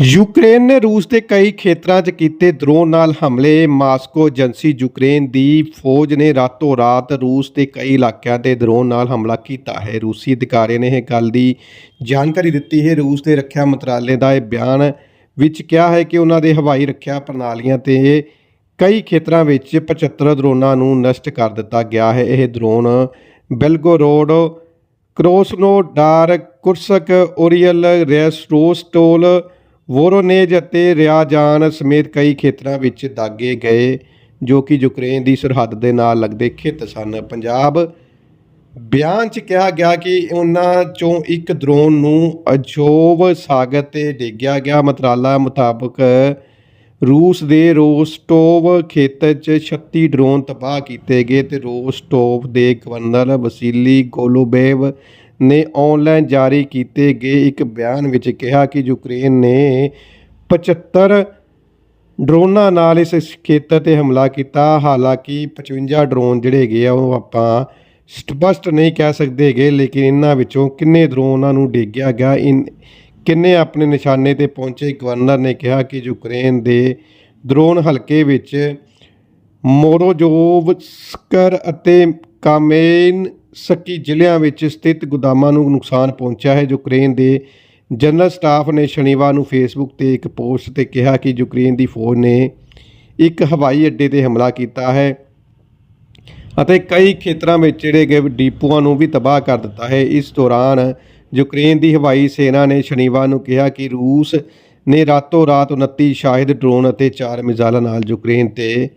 Ukraine ਨੇ ਰੂਸ ਦੇ ਕਈ ਖੇਤਰਾਂ 'ਚ ਕੀਤੇ ਡਰੋਨ ਨਾਲ ਹਮਲੇ। ਮਾਸਕੋ ਏਜੰਸੀ ਯੂਕਰੇਨ ਦੀ ਫੌਜ ਨੇ ਰਾਤੋਂ ਰਾਤ ਰੂਸ ਦੇ ਕਈ ਇਲਾਕਿਆਂ ਤੇ ਡਰੋਨ ਨਾਲ ਹਮਲਾ ਕੀਤਾ ਹੈ। ਰੂਸੀ ਅਧਿਕਾਰੀ ਨੇ ਇਹ ਗੱਲ ਦੀ ਜਾਣਕਾਰੀ ਦਿੱਤੀ ਹੈ। ਰੂਸ ਦੇ ਰੱਖਿਆ ਮੰਤਰਾਲੇ ਦਾ ਇਹ ਬਿਆਨ ਵਿੱਚ ਕਿਹਾ ਹੈ ਕਿ ਉਹਨਾਂ ਦੇ ਹਵਾਈ ਰੱਖਿਆ ਪ੍ਰਣਾਲੀਆਂ ਤੇ ਕਈ ਖੇਤਰਾਂ ਵਿੱਚ 75 ਡਰੋਨਾਂ ਨੂੰ ਨਸ਼ਟ ਕਰ ਦਿੱਤਾ ਗਿਆ ਹੈ। ਇਹ ਡਰੋਨ ਬੈਲਗੋਰੋਡ ਕਰੋਸਨੋਡਾਰ ਕੁਰਸਕ, ਓਰੀਅਲ ਰੈਸਟੋਸਟੋਲ ਵੋਰੋਨੇਜ ਅਤੇ ਰਿਆਜਾਨ ਸਮੇਤ ਕਈ ਖੇਤਰਾਂ ਵਿੱਚ ਦਾਗੇ ਗਏ, ਜੋ ਕਿ ਯੂਕਰੇਨ ਦੀ ਸਰਹੱਦ ਦੇ ਨਾਲ ਲੱਗਦੇ ਖੇਤ ਸਨ। ਪੰਜਾਬ ਬਿਆਨ 'ਚ ਕਿਹਾ ਗਿਆ ਕਿ ਉਹਨਾਂ ਚੋਂ ਇੱਕ ਡਰੋਨ ਨੂੰ ਅਜੋਵ ਸਾਗਰ ਤੇ ਡੇਗਿਆ ਗਿਆ। ਮੰਤਰਾਲਾ ਮੁਤਾਬਕ ਰੂਸ ਦੇ ਰੋਸਟੋਵ ਖੇਤਰ 'ਚ 36 ਡਰੋਨ ਤਬਾਹ ਕੀਤੇ ਗਏ ਤੇ ਰੋਸਟੋਵ ਦੇ ਗਵਰਨਰ ਵਸੀਲੀ ਗੋਲੋਬੇਵ ਨੇ ਆਨਲਾਈਨ ਜਾਰੀ ਕੀਤੇ ਗਏ ਇੱਕ ਬਿਆਨ ਵਿੱਚ ਕਿਹਾ ਕਿ ਯੂਕਰੇਨ ਨੇ 75 ਡਰੋਨਾਂ ਨਾਲ ਇਸ ਖੇਤਰ ਤੇ ਹਮਲਾ ਕੀਤਾ। ਹਾਲਾਂਕਿ 55 ਡਰੋਨ ਜਿਹੜੇ ਹੈਗੇ ਆ, ਉਹ ਆਪਾਂ ਸਪਸ਼ਟ ਨਹੀਂ ਕਹਿ ਸਕਦੇ ਗਏ ਲੇਕਿਨ ਇਹਨਾਂ ਵਿੱਚੋਂ ਕਿੰਨੇ ਡਰੋਨਾਂ ਨੂੰ ਡੇਗਿਆ ਗਿਆ, ਇਨ ਕਿੰਨੇ ਆਪਣੇ ਨਿਸ਼ਾਨੇ ਤੇ ਪਹੁੰਚੇ? ਗਵਰਨਰ ਨੇ ਕਿਹਾ ਕਿ ਯੂਕਰੇਨ ਦੇ ਡਰੋਨ ਹਲਕੇ ਵਿੱਚ ਮੋਰੋਜੋਵਸਕਰ ਅਤੇ ਕਾਮੇਨ ਸਕੀ ਜ਼ਿਲ੍ਹਿਆਂ ਵਿੱਚ ਸਥਿਤ ਗੋਦਾਮਾਂ ਨੂੰ ਨੁਕਸਾਨ ਪਹੁੰਚਿਆ ਹੈ। ਯੂਕਰੇਨ ਦੇ ਜਨਰਲ ਸਟਾਫ ਨੇ ਸ਼ਨੀਵਾਰ ਨੂੰ ਫੇਸਬੁੱਕ ਤੇ ਇੱਕ ਪੋਸਟ ਤੇ ਕਿਹਾ ਕਿ ਯੂਕਰੇਨ ਦੀ ਫੌਜ ਨੇ ਇੱਕ ਹਵਾਈ ਅੱਡੇ ਤੇ ਹਮਲਾ ਕੀਤਾ ਹੈ ਅਤੇ ਕਈ ਖੇਤਰਾਂ ਵਿੱਚ ਜਿਹੜੇ ਗਏ ਡੀਪੂਆਂ ਨੂੰ ਵੀ ਤਬਾਹ ਕਰ ਦਿੱਤਾ ਹੈ। ਇਸ ਦੌਰਾਨ ਯੂਕਰੇਨ ਦੀ ਹਵਾਈ ਸੈਨਾ ਨੇ ਸ਼ਨੀਵਾਰ ਨੂੰ ਕਿਹਾ ਕਿ ਰੂਸ ਨੇ ਰਾਤੋਂ ਰਾਤ 29 ਸ਼ਾਹਿਦ ਡਰੋਨ ਅਤੇ 4 ਮਿਜ਼ਾਈਲਾਂ ਨਾਲ ਯੂਕਰੇਨ ਤੇ